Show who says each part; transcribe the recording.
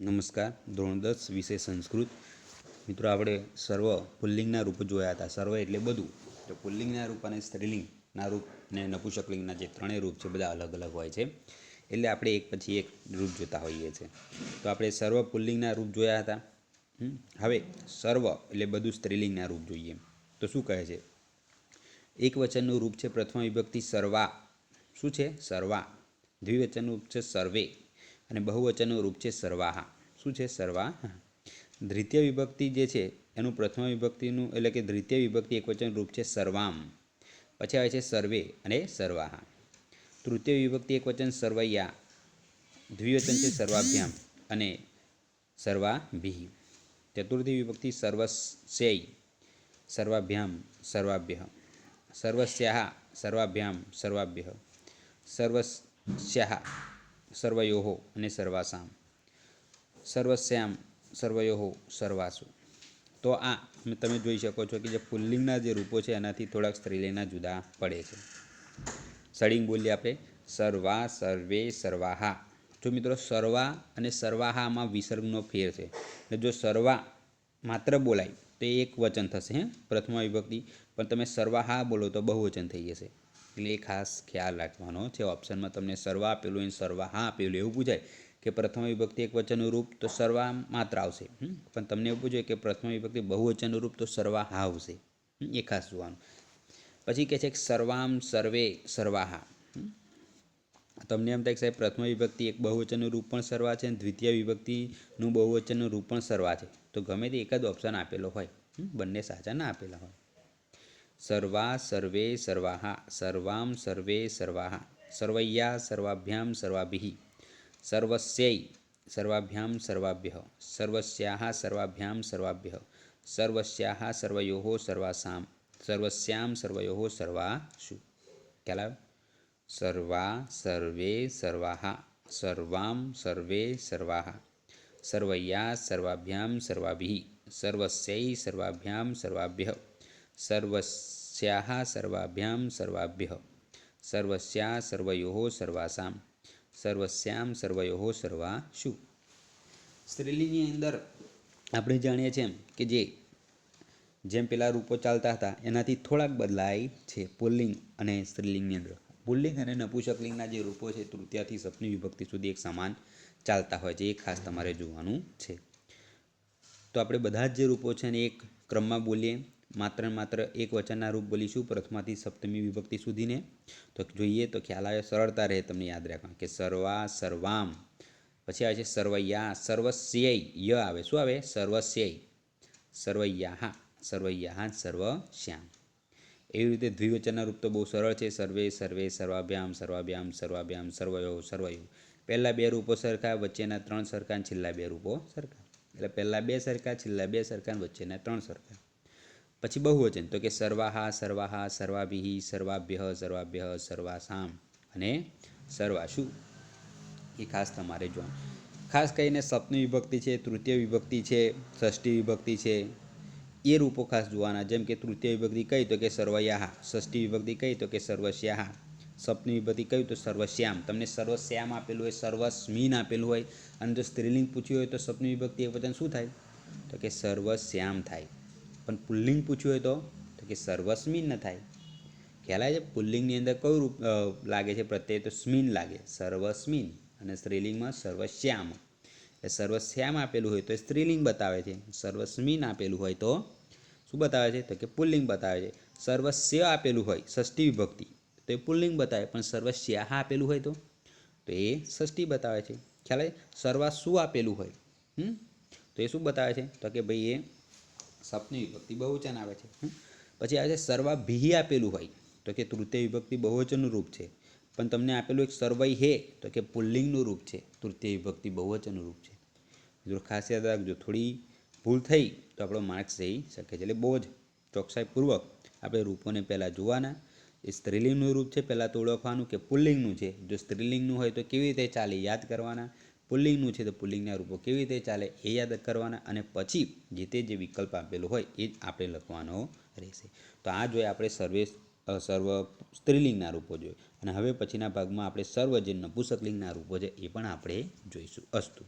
Speaker 1: નમસ્કાર ધોરણ દસ વિષય સંસ્કૃત. મિત્રો, આપણે સર્વ પુલ્લિંગના રૂપ જોયા હતા. સર્વ એટલે બધું. તો પુલ્લિંગના રૂપ અને સ્ત્રીલિંગના રૂપ ને નપુસકલિંગના જે ત્રણેય રૂપ છે, બધા અલગ અલગ હોય છે. એટલે આપણે એક પછી એક રૂપ જોતા હોઈએ છીએ. તો આપણે સર્વ પુલ્લિંગના રૂપ જોયા હતા. હવે સર્વ એટલે બધું સ્ત્રીલિંગના રૂપ જોઈએ. તો શું કહે છે? એક વચનનું રૂપ છે પ્રથમ વિભક્તિ સર્વા. શું છે? સર્વા. દ્વિવચનનું રૂપ છે સર્વે. અને બહુવચનનું રૂપ છે સર્વાહા. શું છે સર્વાહા? દ્વિતીય વિભક્તિ જે છે, એનું પ્રથમ વિભક્તિનું એટલે કે દ્વિતીય વિભક્તિ એકવચન રૂપ છે સર્વામ. પછી આવે છે સર્વે અને સર્વાહા. તૃતીય વિભક્તિ એકવચન સર્વૈયા. દ્વિવચન છે સર્વાભ્યામ અને સર્વાભિ. ચતુર્થી વિભક્તિ સર્વસ્યય સર્વાભ્યામ, સર્વાભ્ય. સર્વસ્યાહ, સર્વાભ્યામ, સર્વાભ્ય. સર્વસ્યાહ. સર્વયોઃ અને સર્વાસામ સર્વસ્યામ સર્વયોહો સર્વાસુ તો આ તમે જોઈ શકો છો કે જે પુલ્લિંગના જે રૂપો છે, એનાથી થોડાક સ્ત્રીલિંગના જુદા પડે છે. સળિંગ બોલીએ આપણે, સર્વા, સર્વે, સર્વાહા. જો મિત્રો, સર્વા અને સર્વાહામાં વિસર્ગનો ફેર છે. એટલે જો સર્વા માત્ર બોલાય, તો એ એક વચન થશે, હે, પ્રથમ વિભક્તિ પણ તમે સર્વાહા બોલો તો બહુવચન થઈ જશે. એટલે એ ખાસ ખ્યાલ રાખવાનો છે. ઓપ્શનમાં તમને સર્વા આપેલું હોય સર્વા હા આપેલું એવું પૂછાય કે પ્રથમ વિભક્તિ એક વચનનું રૂપ તો સર્વા માત્ર આવશે? પણ તમને એવું પૂછાય કે પ્રથમ વિભક્તિ બહુવચનનું રૂપ તો સર્વાહા આવશે. એ ખાસ જોવાનું. પછી કહે છે કે સર્વામ સર્વે સર્વાહા તમને એમ થાય કે સાહેબ પ્રથમ વિભક્તિ એક બહુવચનનું રૂપ પણ સર્વા છે અને દ્વિતીય વિભક્તિનું બહુવચનનું રૂપ પણ સર્વા છે. તો ગમે તે એક જ ઓપ્શન આપેલો હોય? બંને સાચા ના આપેલા હોય. સર્વા સર્વે સર્વાહા સર્વામ સર્વે સર્વાહા સર્વૈયા સર્વાભ્યામ સર્વાભિ સર્વસ્યૈ સર્વાભ્યામ સર્વાભ્ય સર્વસ્યા સર્વાભ્યામ સર્વાભ્ય સર્વસ્યા સર્વયો સર્વાસામ સર્વસ્યામ સર્વયો સર્વાશુ ખ્યાલ આવ્યો સર્વા સર્વે સર્વાહા સર્વામ સર્વે સર્વાહા સર્વૈયા સર્વાભ્યામ સર્વાભિ સર્વસ્યૈ સર્વાભ્યામ સર્વાભ્ય સર્વસ્યાહ સર્વાભ્યામ સર્વાભ્ય સર્વસ્યા સર્વયો સર્વાસામ સર્વસ્યામ સર્વયો સર્વાશુ સ્ત્રીલિંગની અંદર આપણે જાણીએ છીએ કે જે જેમ પેલા રૂપો ચાલતા હતા, એનાથી થોડાક બદલાય છે પુલ્લિંગ અને સ્ત્રીલિંગની અંદર. પુલ્લિંગ અને નપુસકલિંગના જે રૂપો છે, તૃતીયાથી સપ્તમી વિભક્તિ સુધી એક સમાન ચાલતા હોય છે, એ ખાસ તમારે જોવાનું છે. તો આપણે બધા જ જે રૂપો છે ને એક ક્રમમાં બોલીએ માત્ર માત્ર એક વચનના રૂપ બોલીશું પ્રથમાથી સપ્તમી વિભક્તિ સુધીને. તો જોઈએ તો ખ્યાલ આવે, સરળતા રહે તમને યાદ રાખવા કે સર્વા સર્વામ. પછી આવે છે સર્વૈયા, સર્વસ્યય, ય આવે. શું આવે? સર્વસ્યય. સર્વૈયા સર્વૈયા સર્વશ્યામ. એવી રીતે દ્વિવચનના રૂપ તો બહુ સરળ છે. સર્વે સર્વે, સર્વાભ્યામ સર્વાભ્યામ સર્વાભ્યામ, સર્વયો સર્વયો. પહેલાં બે રૂપો સરખા, વચ્ચેના ત્રણ સરખા છેલ્લા બે રૂપો સરખા. એટલે પહેલાં બે સરખા, છેલ્લા બે સરખા વચ્ચેના ત્રણ સરખા. પછી બહુવચન તો કે સર્વાહા સર્વાહા સર્વાભિહિ સર્વાભ્ય સર્વાભ્ય, સર્વાસામ અને સર્વાશુ એ ખાસ તમારે જોવાનું. ખાસ કરીને સપ્તમી વિભક્તિ છે, તૃતીય વિભક્તિ છે, ષષ્ઠી વિભક્તિ છે, એ રૂપો ખાસ જોવાના. જેમ કે તૃતીય વિભક્તિ કહી તો કે સર્વયાહા, ષષ્ઠી વિભક્તિ કહી તો કે સર્વશ્યાહા સપ્તમી વિભક્તિ કહ્યું તો સર્વશ્યામ તમને સર્વશ્યામ આપેલું હોય, સર્વસ્મીન આપેલું હોય, અને જો સ્ત્રીલિંગ પૂછ્યું હોય તો સપ્તમી વિભક્તિ એ વચન શું થાય? તો કે સર્વશ્યામ થાય. પણ પુલ્લિંગ પૂછ્યું હોય તો? કે સર્વસ્મિન ન થાય. ખ્યાલ આવે છે? પુલ્લિંગની અંદર કયું રૂપ લાગે છે? પ્રત્યય તો સ્મિન લાગે. સર્વસ્મિન. અને સ્ત્રીલિંગમાં સર્વશ્યામ. એટલે સર્વશ્યામ આપેલું હોય તો એ સ્ત્રીલિંગ બતાવે છે. સર્વસ્મિન આપેલું હોય તો શું બતાવે છે? તો કે પુલ્લિંગ બતાવે છે. સર્વસ્ય આપેલું હોય, ષષ્ઠી વિભક્તિ. તો એ પુલ્લિંગ બતાવે. પણ સર્વસ્યાહ આપેલું હોય તો? તો એ ષષ્ઠી બતાવે છે. ખ્યાલ સર્વા શું આપેલું હોય. હમ? તો એ શું બતાવે છે? તો કે ભાઈ એ સપ્તમી વિભક્તિ બહુવચન આવે છે. પછી આવે છે સર્વાભિ આપેલું હોય, તો કે તૃતીય વિભક્તિ બહુવચનનું રૂપ છે. પણ તમને આપેલું એક સર્વય હે, તો કે પુલ્લિંગનું રૂપ છે. તૃતીય વિભક્તિ બહુવચનનું રૂપ છે. જો ખાસ યાદ રાખજો થોડી ભૂલ થઈ, તો આપણો માર્ક્સ જઈ શકે છે. એટલે બહુ જ ચોકસાઈપૂર્વક આપણે રૂપોને પહેલાં જોવાના. એ સ્ત્રીલિંગનું રૂપ છે, પહેલાં તો ઓળખવાનું કે પુલ્લિંગનું છે. જો સ્ત્રીલિંગનું હોય તો કેવી રીતે ચાલે, યાદ કરવાના. પુલ્લિંગનું છે તો પુલ્લિંગના રૂપો કેવી રીતે ચાલે એ યાદ કરવાના અને પછી જે તે જે વિકલ્પ આપેલો હોય એ જ આપણે લખવાનો રહેશે. તો આ જોઈએ આપણે સર્વે સર્વ સ્ત્રીલિંગના રૂપો જોઈએ. અને હવે પછીના ભાગમાં આપણે સર્વ જે નપુસકલિંગના રૂપો છે એ પણ આપણે જોઈશું અસ્તુ.